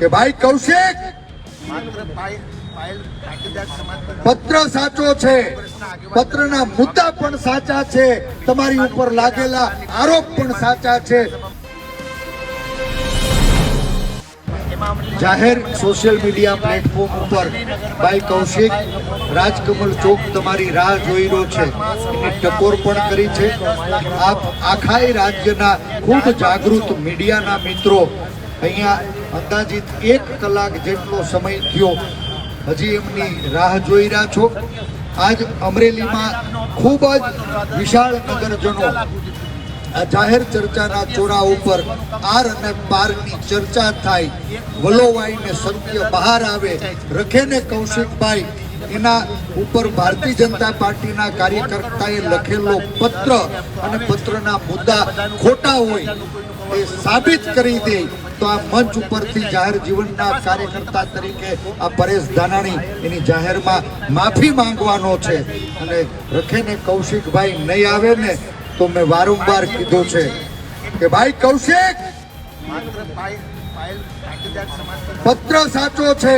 કે ભાઈ કૌશિક પત્ર સાચો છે. પત્રના મુદ્દા પણ સાચા છે. તમારી ઉપર લાગેલા આરોપ પણ સાચા છે. જાહેર સોશિયલ મીડિયા પ્લેટફોર્મ ઉપર ભાઈ કૌશિક રાજકમલ ચોક તમારી રાહ જોઈ રહ્યો છે. એની ટકોર પણ કરી છે. આપ આખાય રાજ્યના ખૂબ જાગૃત મીડિયાના મિત્રો અહીંયા અંદાજિત એક કલાક જેટલો સમય થયો. હજી એમની રાહ જોઈ રહ્યા છો. આજ અમરેલીમાં ખૂબ જ વિશાળ નગરજનો જાહેર ચર્ચાના ચોરા ઉપર આર અને પારની ચર્ચા થાય. વલોવાઈને સત્ય બહાર આવે. રખેને કૌશિકભાઈ એના ઉપર ભારતીય જનતા પાર્ટીના કાર્યકર્તાએ લખેલો પત્ર અને પત્રના મુદ્દા ખોટા હોય એ સાબિત કરી દે. તો આ મંચ ઉપરથી જાહેર જીવનના કાર્યકર્તા તરીકે આ પરેશ ધાનાણી એની જાહેરમાં માફી માંગવાનો છે. અને રખેને કૌશિકભાઈ નહીં આવે ને તો મેં વારંવાર કીધું છે કે ભાઈ કૌશિક! પત્ર સાચો છે.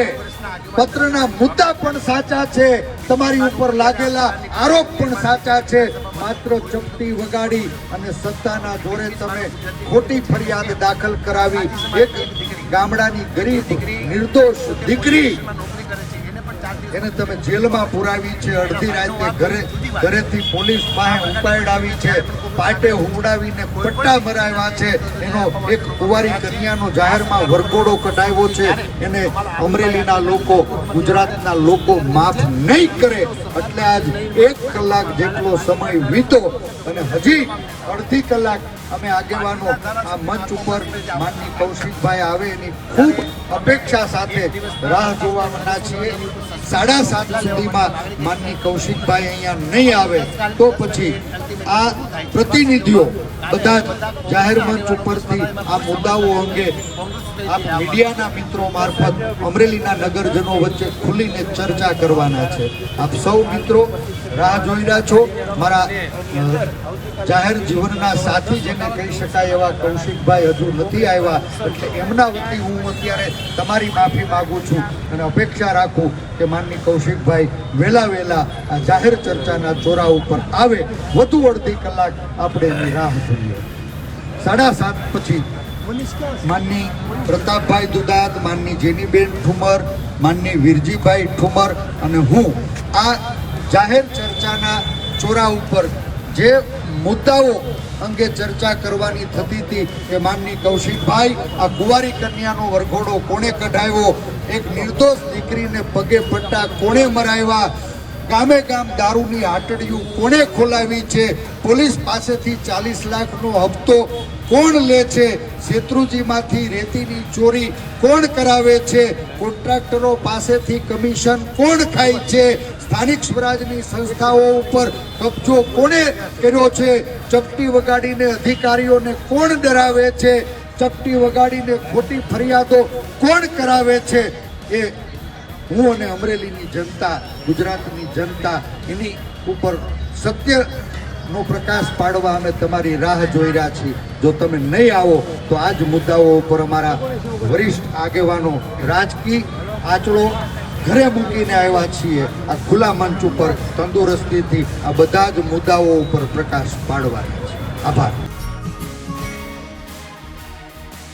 પત્રના મુદ્દા પણ સાચા છે. તમારી ઉપર લાગેલા આરોપ પણ સાચા છે. માત્ર ચપટી વગાડી અને સત્તાના જોડે તમે ખોટી ફરિયાદ દાખલ કરાવી. એક ગામડાની ગરીબ, નિર્દોષ દીકરી એને તમે જેલમાં પુરાવી છે, અડધી રાતે ઘરે, ઘરેથી પોલીસ પાસે ઉપાડાવી છે, પાટે હુંડાવીને પટ્ટા મરાવ્યા છે. એનો એક કુંવારી કન્યાનો જાહેરમાં વરઘોડો કઢાવ્યો છે. એને અમરેલીના લોકો, ગુજરાતના લોકો માફ નહીં કરે. એટલે આજ એક કલાક જેટલો સમય વીતો અને હજી અડધી કલાક અમે આગેવાનો આ મંચ ઉપર માનની કૌશિકભાઈ આવે એની ખૂબ અપેક્ષા સાથે રાહ જોવાના છીએ. સાડા સાત સુધીમાં માનની કૌશિકભાઈ અહીંયા નહીં આવે તો પછી આ પ્રતિનિધિઓ બધા જાહેર મંચ ઉપરથી આ મુદ્દાઓ અંગે આપ મીડિયાના મિત્રો મારફત અમરેલીના નગરજનો વચ્ચે ખુલીને ચર્ચા કરવાના છે. આપ સૌ મિત્રો રાહ જોઈ રહ્યા છો. મારા જાહેર જીવનના સાથી જેને કહી શકાય એવા કૌશિકભાઈ હજુ નથી આવ્યા. એટલે એમના વતી હું અત્યારે તમારી માફી માગું છું અને અપેક્ષા રાખું કે માનની કૌશિકભાઈ વહેલા વહેલા આ જાહેર ચર્ચાના ચોરા ઉપર આવે. વધુ અડધી કલાક આપણે એની રાહ જોઈએ. સાડા સાત પછી માનની પ્રતાપભાઈ દુદાત, માનની જેનીબેન ઠુમર, માનની વીરજીભાઈ ઠુમર અને હું આ જાહેર ચર્ચાના ચોરા ઉપર જે મુદ્દાઓ અંગે ચર્ચા કરવાની થતી હતી કે માનની કૌશિકભાઈ, આ કુંવારી કન્યાનો વરઘોડો કોણે કઢાવ્યો? એક નિર્દોષ દીકરીને પગે પટ્ટા કોણે મરાવ્યા? ગામે ગામ દારૂની આટડીયું કોણે ખોલાવી છે? પોલીસ પાસેથી ચાલીસ લાખનો હપ્તો કોણ લે છે? શેત્રુજીમાંથી રેતીની ચોરી કોણ કરાવે છે? કોન્ટ્રાક્ટરો પાસેથી કમિશન કોણ ખાય છે? સ્થાનિક સ્વરાજની સંસ્થાઓ ઉપર કબજો કોણે કર્યો છે? ચપટી વગાડીને અધિકારીઓને કોણ ડરાવે છે? ચપટી વગાડીને ખોટી ફરિયાદો કોણ કરાવે છે? એ હું અને અમરેલીની જનતા, ગુજરાતની જનતા એની ઉપર સત્યનો પ્રકાશ પાડવા અમે તમારી રાહ જોઈ રહ્યા છીએ. જો તમે નહીં આવો, તો આ જ મુદ્દાઓ ઉપર અમારા વરિષ્ઠ આગેવાનો રાજકીય આંચળો ઘરે મૂકીને આવ્યા છીએ. આ ખુલ્લા મંચ ઉપર તંદુરસ્તીથી આ બધા જ મુદ્દાઓ ઉપર પ્રકાશ પાડવાના છે. આભાર.